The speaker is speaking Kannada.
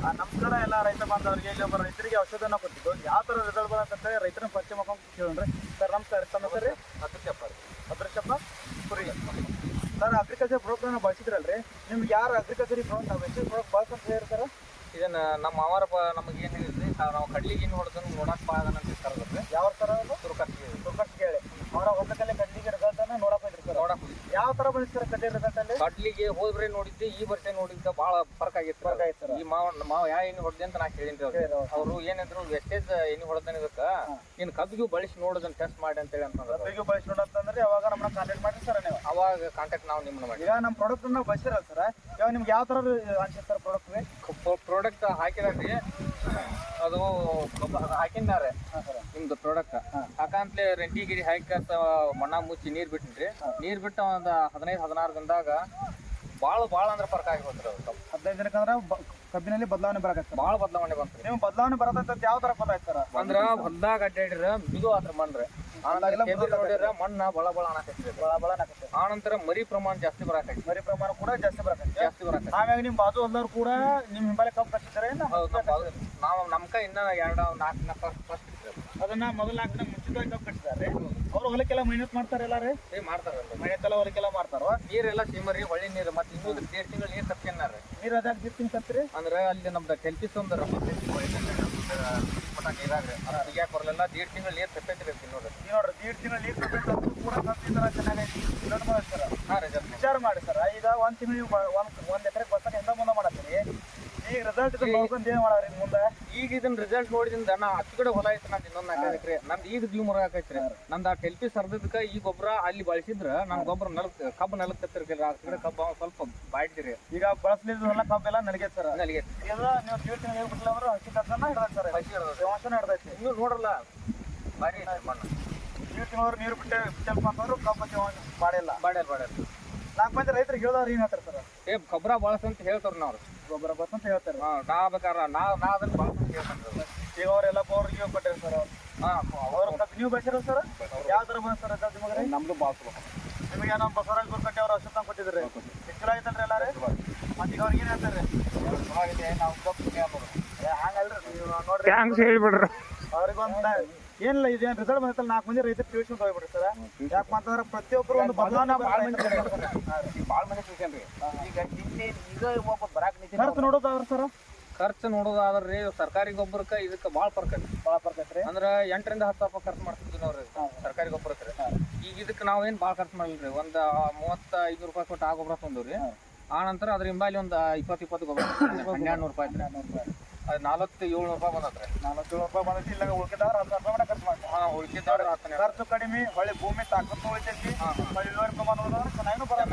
ಆ, ಕಡೆ ಎಲ್ಲ ರೈತ ಬಾಂಧವರಿಗೆ ಇಲ್ಲಿ ಒಬ್ಬ ರೈತರಿಗೆ ಔಷಧನ ಕೊಟ್ಟಿದ್ದು. ಯಾವ ಥರ ರಿಸಲ್ಟ್ ಬಂದಂತ ರೈತನ ಪರಿಚಯ ಮಾಡ್ಕೊಂಡು ಕೇಳೋಣ್ರಿ ಸರ್ ನಮಸ್ಕಾರ. ಸರ್ ಹೆಸರು? ರೀ ಅದೃಶ್ಯಪ್ಪ ಅದೃಶ್ಯಪ್ಪ ಕುರಿ. ಸರ್ ಅಗ್ರಿಕಲ್ಚರ್ ಪ್ರಾಡಕ್ಟ್ನ ಬಳಸಿದ್ರಲ್ರಿ? ನಿಮ್ಗೆ ಯಾರು ಅಗ್ರಿಕಲ್ಚರ್ ಪ್ರಾಡಕ್ಟ್ ನಾವು ಪ್ರೋಗ್ರಾಮ್ ಪ್ರಾಡಕ್ಟ್ ಬಳಸಂತ ಹೇಳ್ತಾರೆ ಇದನ್ನು ನಮ್ಮ ಮಾವಾರ ನಮಗೆ ಏನು ಹೇಳಿದ್ರಿ? ನಾವು ಕಡ್ಲಿಗೆ ಏನು ಹೊಡೆದನ್ನು ನೋಡಕ್ಕೆ ಅಂತ ಕರೆದ್ರಿ ಯಾವ ಥರ ಅದು ತುರ್ಕಟ್ಟಿ ಸುಖಟ್ ಕೇಳಿ ಅವರ ಹೊಲಕಲ್ಲೇ ಕಡ್ಲಿಗೆ ರಿಸಲ್ಟ್ ಅನ್ನ ನೋಡಕ್ ಬಂದ್ರಿ ಸರ್ ನೋಡಕ್ ಯಾವ ಥರ ಬೆಳೆಸ್ತಾರೆ ಕಡ್ಲಿ ರಿಸಲ್ಟ್ ಅಲ್ಲಿ ಕಡ್ಲಿಗೆ ಹೋದ್ರೆ ನೋಡಿದ್ದೆ ಈ ವರ್ಷ ನೋಡಿದ್ದೆ ಬಹಳ ಫರ್ಕ್ ಆಗಿತ್ತು. ಫರ್ಕ್ ಆಗಿತ್ತು ಸರ್. ಈ ಮಾವ ಮಾವ ಯಾವ ಎಣ್ಣೆ ಹೊಡೆದೆ ಅಂತ ನಾ ಕೇಳಿನ್ರಿ ಅವ್ರಿಗೆ. ಕೇಳಿದ್ರು. ಅವರು ಏನಂದ್ರು ವೆಸ್ಟೇಜ್ ಎಣ್ಣೆ ಹೊಡೆದಾನೆ ಇದಕ್ಕ ನೀನ್ ಕಬ್ಬಿಗೂ ಬಳಸಿ ನೋಡೋದನ್ನ ಟೆಸ್ಟ್ ಮಾಡಿ ಅಂತ ಹೇಳಿ ಅಂತಂದ್ರೆ. ಕಬ್ಬಿಗೆ ಬಳಸಿ ನೋಡಂತಂದ್ರೆ ಅವಾಗ ನಮ್ಮನ್ನ ಕಾಂಟ್ಯಾಕ್ಟ್ ಮಾಡಿ ಸರ್ ನೀವು. ಅವಾಗ ಕಾಂಟ್ಯಾಕ್ಟ್ ನಾವು ನಿಮ್ಮನ್ನ ಮಾಡಿ ಈಗ ನಮ್ಮ ಪ್ರಾಡಕ್ಟ್ ನಾವು ಬಳಸಿರಲ್ಲ ಸರ್ ಇವಾಗ ನಿಮ್ಗೆ ಯಾವ ತರ ಅನ್ಸುತ್ತೆ ಸರ್ ಪ್ರಾಡಕ್ಟ್ ಪ್ರಾಡಕ್ಟ್ ಹಾಕಿದ್ರಿ ಅದು ಹಾಕಿದ್ದಾರೆ. ನಿಮ್ದು ಪ್ರಾಡಕ್ಟ್ ಹಾಕಂತಲೇ ರೆಂಟಿ ಗಿರಿ ಹಾಕಿ ಮಣ್ಣ ಮುಚ್ಚಿ ನೀರ್ ಬಿಟ್ಟಿನ್ರಿ ನೀರ್ ಬಿಟ್ಟ ಒಂದ್ ಹದಿನೈದು ಹದಿನಾರು ದಿನದಾಗ ಭಾಳ ಭಾಳ ಅಂದ್ರೆ ಫರ್ಕ್ ಆಗಿ ಅದು. ಹದಿನೈದು ದಿನಕ್ಕೆ ಅಂದ್ರೆ ಬ- ಕಬ್ಬಿನಲ್ಲಿ ಬದಲಾವಣೆ ಬರಕತ್ತೆ. ಭಾಳ ಬದಲಾವಣೆ ಬಂತು ನೀವು ಬದಲಾವಣೆ ಬರತೈತೆ ಯಾವ ತರ ಫಲ ಸರ್? ಅಂದ್ರ ಹೊಲ್ದಾಗ ಅಡ್ಡಾಡಿರ ಬಿದು ಆದ್ರ ಮಣ್ರಿ ಆನಂತರ ಮಣ್ಣ ಬಳ ಬಳ ಅನ್ನಕತ್ರಿ ಬಳ ಬಳ ಆನಂತರ ಮರಿ ಪ್ರಮಾಣ ಜಾಸ್ತಿ ಬರಾಕೈತಿ ಮರಿ ಪ್ರಮಾಣ ಕೂಡ ಜಾಸ್ತಿ ಬರಕತ್ತೆ ಜಾಸ್ತಿ ಬರಾಕೈತಿ ಆಮೇಲೆ ನಿಮ್ಮ ಬಾಜು ಹೊಲ್ದವ್ರು ಕೂಡ ನಿಮ್ಮ ಹಿಂಬಾಲೆ ಕಬ್ಬು ಕಟ್ಟಿದ್ದಾರೆ ಹೌದು ನಮ್ಮ ನಾವು ನಮ್ಕ ಇನ್ನ ಎರಡು ನಾಲ್ಕು ನಾಲ್ಕು ಫಸ್ಟ್ ಅದನ್ನ ಮೊದಲ ನಾಲ್ಕು ದಿನ ಮುಂಚಿತವಾಗಿ ಕಬ್ಬು ಕಟ್ಟಿದ್ದಾರೆ. ಅವ್ರು ಹೊಲಕ್ಕೆಲ್ಲ ಮೈನತ್ ಮಾಡ್ತಾರೆ ಎಲ್ಲಾರೇ? ಏ ಮಾಡ್ತಾರಲ್ಲ ಮೈನತ್ತೆಲ್ಲ ಹೊಲಕ್ಕೆಲ್ಲ ಮಾಡ್ತಾರ? ನೀರೆಲ್ಲ ಸಿಮರಿ ಹೊಳ್ಳಿ ನೀರು ಮತ್ತೆ ಇನ್ನೊಂದು ದೇಡ್ ತಿಂಗಳು ನೀರು ತಪ್ಪಿನಾರ ನೀರು ಅದಾಗ ಬಿತ್ತಿನ ಕತ್ರಿ ಅಂದ್ರೆ ಅಲ್ಲಿ ನಮ್ದು ಕೆಲ್ಪಿಸ್ ಒಂದು ನೀರಾಗ್ರಿ. ಅದು ತೆಗಿಯಾಕ ಬರಲಿಲ್ಲ ದೇಡ್ ತಿಂಗಳು ನೀರು ತಪ್ಪೈತ್ರಿ ತಿನ್ನೋದು ನೀವು ನೋಡ್ರಿ ದೀಡ್ ತಿಂಗಳು ನೀರು ಚೆನ್ನಾಗೈತಿ ಸರ್. ಹಾಂ ವಿಚಾರ ಮಾಡಿ ಸರ್. ಈಗ ಒಂದ್ ತಿಂಗಳು ಒಂದು ಒಂದ್ ಎಕರೆ ಬರ್ತಾನೆ ಎಂದ ಮುಂದೆ ಈಗ ರಿಸಲ್ಟ್ ನೋಡ್ಕೊಂಡು ಏನ್ ಮಾಡಾರಿ ಮುಂದೆ? ಈಗ ಇದನ್ನ ರಿಸಲ್ಟ್ ನೋಡಿದಿಂದ ನಾ ಹತ್ತು ಕಡೆ ಹೊಲ ಐತೆ ನಂದು ಇನ್ನೊಂದು ನಾಲ್ಕು ಎಕರೆ. ನಂದು ಈಗ ದ್ಯೂ ಮುರ ಹಾಕೈತ್ರಿ. ನಂದು ಆ ಟೆಲ್ಪಿ ಸರ್ದಕ್ಕ ಈ ಗೊಬ್ಬರ ಅಲ್ಲಿ ಬಳಸಿದ್ರ ನಮ್ ಗೊಬ್ಬರ ನೆಲಕ್ ಕಬ್ಬು ನೆಲಕ್ ಕತ್ತಿರ್ಕಿಲ್ಲ ಆ ಕಡೆ ಕಬ್ಬು ಸ್ವಲ್ಪ ಬಾಯ್ತಿರಿ ಈಗ ಬಳಸಲಿಲ್ಲ ಕಬ್ಬೆಲ್ಲ ನಡಗೈತೆ ಸರ್ ನನಗೆ ಈಗ ನೀವು ದೀಡ್ ತಿಂಗಳು ನೀರು ಬಿಟ್ಟಿಲ್ಲ ಅಂದ್ರೆ ಹಸಿ ಕಸನ ಹಿಡ್ದೈತೆ ಸರ್ ಹಸಿ ಹಿಡ್ದೈತಿ ಇನ್ನೂ ನೋಡ್ರಲ್ಲ ಬಾರಿ ಐತ್ರಿ ಮಣ್ಣು. ದೀಡ್ ತಿನ್ನೋರು ನೀರು ಬಿಟ್ಟೆ ಬಿಟ್ಟಲ್ಪ ಅಂತಂದ್ರು ಕಬ್ಬು ಮಾಡಿಲ್ಲ ಬಾಡ್ಯಾರ ಬಾಡ್ಯಾರ ನಾಲ್ಕು ಮಂದಿ ರೈತರಿಗೆ ಹೇಳೋರು ಏನ್ ಹೇಳ್ತಾರೆ ಸರ್? ಏ ಗೊಬ್ಬರ ಬಳಸ ಅಂತ ಹೇಳ್ತಾರ ನಾವು ಗೊಬ್ಬರ ಬಸ್ ಅಂತ ಹೇಳ್ತಾರೆ. ಹಾ ನಾ ಬೇಕಾರ ನಾ ನಾ ಅದನ್ನ ಬಳಸ ಅಂತ ಹೇಳ್ತಾನೆ ಈಗ ಅವರೆಲ್ಲ ಗೀವ್ ಕೊಟ್ಟಿರಿ ಸರ್ ಅವ್ರು. ಹಾ ಅವ್ರ ಕಬ್ಬು ನೀವು ಬೆಳೆಸಿರೋ ಸರ್? ಯಾವ ಥರ ಬಂದ ಸರ್ ನಿಮಗೆ ನಮ್ದು ಬಾಳ್ಸು ನಿಮಗೆ ನಮ್ಮ ಬಸವರಾಜ್ ಗುರ್ಕಟ್ಟೆ ಅವ್ರ ಅಶ್ವತ್ಥ ಕೊಟ್ಟಿದ್ರಿ ಚಲೋ ಆಯ್ತಲ್ರಿ ಎಲ್ಲಾರಿ? ಮತ್ತೆ ಈಗ ಅವ್ರಿಗೆ ಏನು ಹೇಳ್ತಾರೆ? ಚೆನ್ನಾಗಿದೆ ನಾವು ಕಬ್ಬು ಏ, ಹಂಗಲ್ರಿ ನೀವು ನೋಡ್ರಿ. ಥ್ಯಾಂಕ್ಸ್ ಹೇಳ್ಬಿಡ್ರಿ. ಅವ್ರಿಗೊಂದು ಏನಿಲ್ಲ ಇದೇನು ರಿಸಲ್ಟ್ ಬಂದಿತ್ತಲ್ಲ ನಾಲ್ಕು ಮಂದಿ ರೈತರು ಟ್ಯೂಷನ್ ಹೋಗ್ಬಿಡ್ರಿ ಸರ್. ಯಾಕೆ ಅಂತಂದ್ರೆ ಪ್ರತಿಯೊಬ್ಬರು ಒಂದು ಬದಲಾವಣೆ ಭಾಳ ಮಂದಿ ತಿಳ್ಕೊಂಡ್ರಿ ಈಗ ನಿನ್ನೆ ಈಗ ಒಬ್ಬ ಬರಾಕ್ ನಿಂತ ಖರ್ಚು ನೋಡೋದಾದ್ರೆ ಸರ್? ಖರ್ಚು ನೋಡೋದಾದ್ರೆ ಸರ್ಕಾರಿ ಗೊಬ್ಬರಕ್ಕೆ ಇದಕ್ಕೆ ಭಾಳ ಫರ್ಕ್ ಐತಿ ಭಾಳ ಬರ್ತೈತ್ರಿ ಅಂದ್ರೆ ಎಂಟರಿಂದ ಹತ್ತು ರೂಪಾಯಿ ಖರ್ಚು ಮಾಡ್ತಿದ್ವಿ ನೋಡ್ರಿ ಸರ್ಕಾರಿ ಗೊಬ್ಬರಕ್ಕೆ ಈಗ ಇದಕ್ಕೆ ನಾವೇನು ಭಾಳ ಖರ್ಚು ಮಾಡಿಲ್ಲ ರೀ. ಒಂದು ಮೂವತ್ತ ಐದು ರೂಪಾಯಿ ಕೊಟ್ಟು ಆ ಗೊಬ್ಬರ ತಂದವ್ರಿ ಆ ನಂತರ ಅದ್ರ ಹಿಂಬಾಲಿ ಒಂದು ಇಪ್ಪತ್ತು ಇಪ್ಪತ್ತು ಗೊಬ್ಬರ ಹನ್ನೆರಡು ನೂರು ರೂಪಾಯಿ ಐತ್ರಿ. ಅದು ಏಳು ಏಳ್ನೂರು ರೂಪಾಯಿ ಬಂದತ್ರಿ. ನಾಲ್ಕು ರೂಪಾಯಿ ಬಂದೈತಿ ಇಲ್ಲ ಉಳ್ಕಿದವ್ರು ಹತ್ತು ರೂಪಾಯಿ ಮಟ್ಟ ಖರ್ಚು ಕಡಿಮೆ ಹೊಳ್ಳಿ ಭೂಮಿ ತಾಕತ್ತು ಉಳಿತೈತಿ. ಹೊಳ್ಳಿ ಇಳುವರಿ ಪ್ರಮಾಣ ಉಳಿದವ್ರು ಚೆನ್ನಾಗಿ ಬರೋದು